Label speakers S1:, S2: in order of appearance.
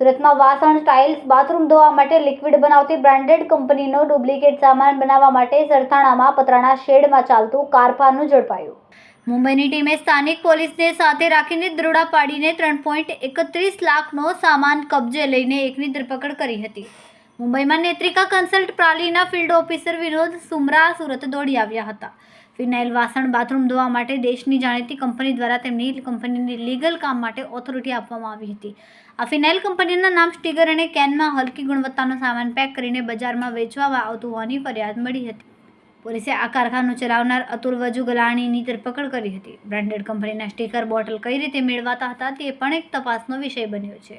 S1: સુરતમાં વાસણ tiles bathroom ધોવા માટે લિક્વિડ બનાવતી બ્રાન્ડેડ કંપનીનો ડુપ્લિકેટ સામાન બનાવવા માટે સરથાણામાં પતરાના શેડમાં ચાલતું કારખાનું ઝડપાયું. મુંબઈની ટીમે સ્થાનિક પોલીસને સાથે રાખીને દરોડા પાડીને ત્રણ પોઈન્ટ એકત્રીસ લાખનો સામાન કબજે લઈને એકની ધરપકડ કરી હતી. મુંબઈમાં નેત્રિકા કન્સલ્ટ પ્રાલીના ફિલ્ડ ઓફિસર વિનોદ સુમરા સુરત દોડી આવ્યા હતા. ફિનાઇલ વાસણ, બાથરૂમ ધોવા માટે દેશની જાણીતી કંપની દ્વારા તેમની કંપનીની લીગલ કામ માટે ઓથોરિટી આપવામાં આવી હતી. આ ફિનાઇલ કંપનીના નામ સ્ટીગર અને કેનમાં હલકી ગુણવત્તાનો સામાન પેક કરીને બજારમાં વેચવામાં આવતું હોવાની ફરિયાદ મળી હતી. પોલીસે આ કારખાનું ચલાવનાર અતુલ વજુ ગલાણીની ધરપકડ કરી હતી. બ્રાન્ડેડ કંપનીના સ્ટીકર બોટલ કઈ રીતે મેળવાતા હતા તે પણ એક તપાસનો વિષય બન્યો છે.